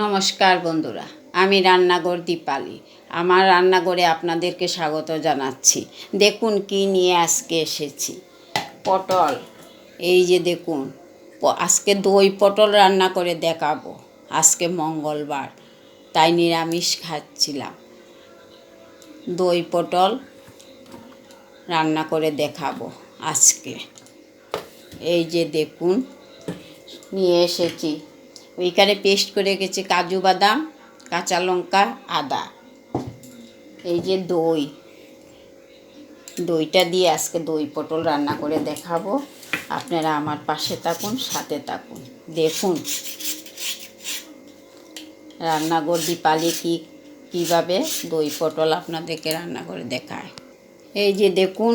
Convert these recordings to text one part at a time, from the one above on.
নমস্কার বন্ধুরা, আমি রান্নাঘর দীপালি। আমার রান্নাঘরে আপনাদেরকে স্বাগত জানাচ্ছি। দেখুন কি নিয়ে আজকে এসেছি। পটল, এই যে দেখুন আজকে দই পটল রান্না করে দেখাবো। আজকে মঙ্গলবার, তাই নিরামিষ খাচ্ছিলাম। দই পটল রান্না করে দেখাবো আজকে। এই যে দেখুন, নিয়ে এসেছি ওইখানে পেস্ট করে রেখেছি কাজু বাদাম, কাঁচা লঙ্কা, আদা। এই যে দই। দইটা দিয়ে আজকে দই পটল রান্না করে দেখাবো। আপনারা আমার পাশে থাকুন, সাথে থাকুন। দেখুন, রান্নাঘর দীপালি কি, কীভাবে দই পটল আপনাদেরকে রান্না করে দেখায়। এই যে দেখুন,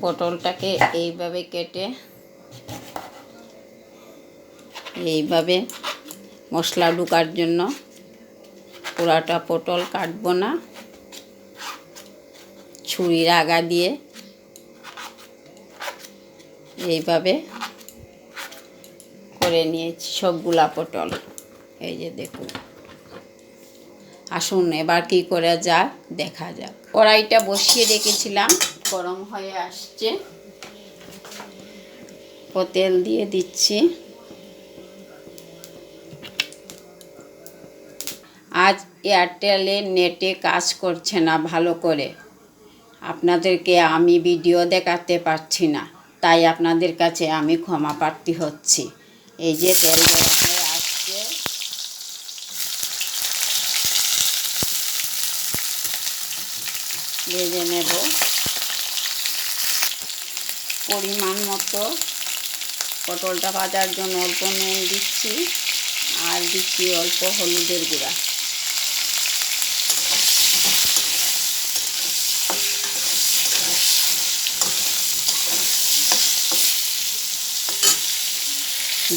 পটলটাকে এইভাবে কেটে এইভাবে মশলা ঢোকার জন্য পুরাটা পটল কাটবো না। ছুরির আগা দিয়ে এইভাবে করে নিয়েছি সবগুলা পটল। এই যে দেখুন। আসুন এবার কি করে যাক, দেখা যাক। কড়াইটা বসিয়ে রেখেছিলাম, গরম হয়ে আসছে। ও তেল দিয়ে দিচ্ছি। এয়ারটেলে নেটে কাজ করছে না ভালো করে। আপনাদেরকে আমি ভিডিও দেখাতে পারছি না, তাই আপনাদের কাছে আমি ক্ষমা প্রার্থী হচ্ছি। এই যে তেল গরম হয়ে আসছে। ভেজে নেব। পরিমাণ মতো পটলটা ভাজার জন্য অল্প নুন দিচ্ছি, আর দিচ্ছি অল্প হলুদের গুঁড়া।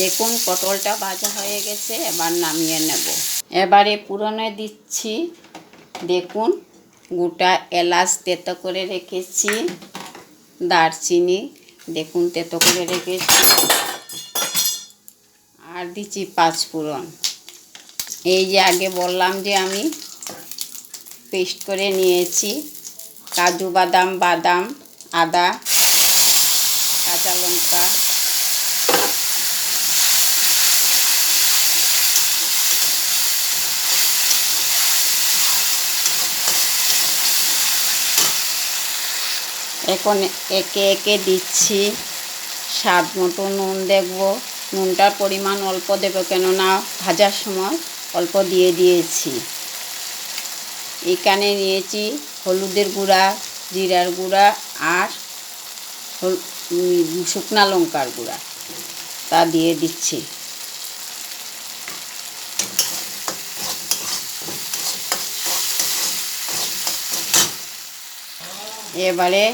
দেখুন, পটলটা ভাজা হয়ে গেছে, এবার নামিয়ে নেব। এবারে পুরনে দিচ্ছি। দেখুন, গোটা এলাচ তেতো করে রেখেছি, দারচিনি দেখুন তেতো করে রেখেছি, আর দিচ্ছি পাঁচ ফোড়ন এই যে আগে বললাম যে আমি পেস্ট করে নিয়েছি, কাজু বাদাম বাদাম, আদা, কাঁচা লঙ্কা এখন একে একে দিচ্ছি। স্বাদ মতো নুন দেখব। নুনটার পরিমাণ অল্প দেবো কেননা ভাজার সময় অল্প দিয়ে দিয়েছি। এখানে নিয়েছি হলুদের গুঁড়া, জিরার গুঁড়া আর শুকনা লঙ্কার গুঁড়া। তা দিয়ে দিচ্ছি। এবারে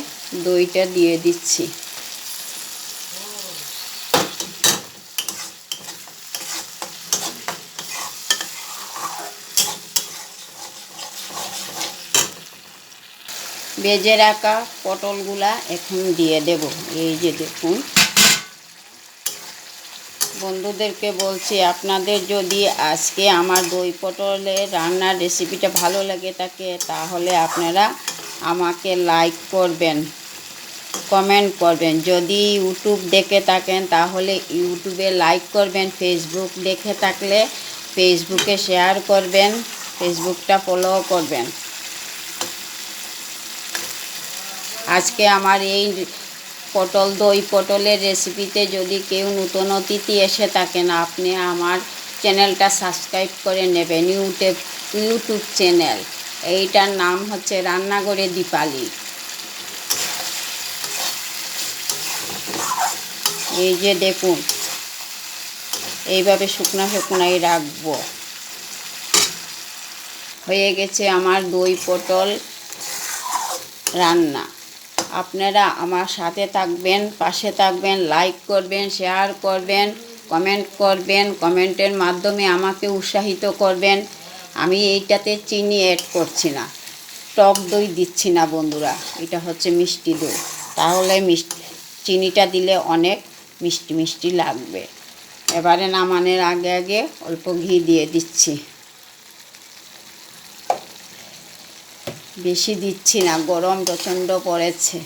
দইটা দিয়ে দিচ্ছি। বেজে রাখা পটলগুলা এখন দিয়ে দেব। এই যে দেখুন। বন্ধুদেরকে বলছি, আপনাদের যদি আজকে আমার দই পটলের রান্নার রেসিপিটা ভালো লাগে থাকে, তাহলে আপনারা আমাকে লাইক করবেন। কমেন্ট করবেন। যদি ইউটিউব দেখে থাকেন, তাহলে ইউটিউবে লাইক করবেন, ফেসবুক দেখে থাকলে ফেসবুকে শেয়ার করবেন, ফেসবুকটা ফলো করবেন। আজকে আমার এই পটল দই, পটলের রেসিপিতে যদি কেউ নতুন অতিথি এসে থাকেন, আপনি আমার চ্যানেলটা সাবস্ক্রাইব করে নেবেন, ইউটিউব ইউটিউব চ্যানেল। এইটার নাম হচ্ছে রান্নাঘরে দীপালি। এই যে দেখুন, এইভাবে শুকনো শুকনোই রাখব। হয়ে গেছে আমার দই পটল রান্না। আপনারা আমার সাথে থাকবেন, পাশে থাকবেন, লাইক করবেন, শেয়ার করবেন, কমেন্ট করবেন, কমেন্টের মাধ্যমে আমাকে উৎসাহিত করবেন। আমি এইটাতে চিনি অ্যাড করছি না, টক দই দিচ্ছি না বন্ধুরা, এটা হচ্ছে মিষ্টি দই। তাহলে মিষ্টি, চিনিটা দিলে অনেক মিষ্টি মিষ্টি লাগবে। এবারে নামানোর আগে আগে অল্প ঘি দিয়ে দিচ্ছি। বেশি দিচ্ছি না, গরম প্রচণ্ড পড়েছে,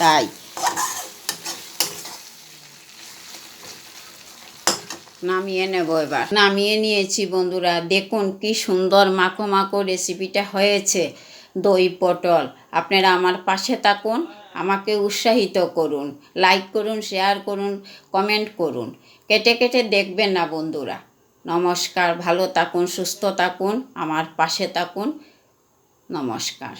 তাই। নামিয়ে নেব এবার। নামিয়ে নিয়েছি বন্ধুরা, দেখুন কি সুন্দর মাখো মাখো রেসিপিটা হয়েছে। দই পটল, আপনারা আমার পাশে থাকুন। আমাকে উৎসাহিত করুন লাইক করুন শেয়ার করুন কমেন্ট করুন। কেটে কেটে দেখবেন না বন্ধুরা। নমস্কার, ভালো থাকুন, সুস্থ থাকুন, আমার পাশে থাকুন। নমস্কার।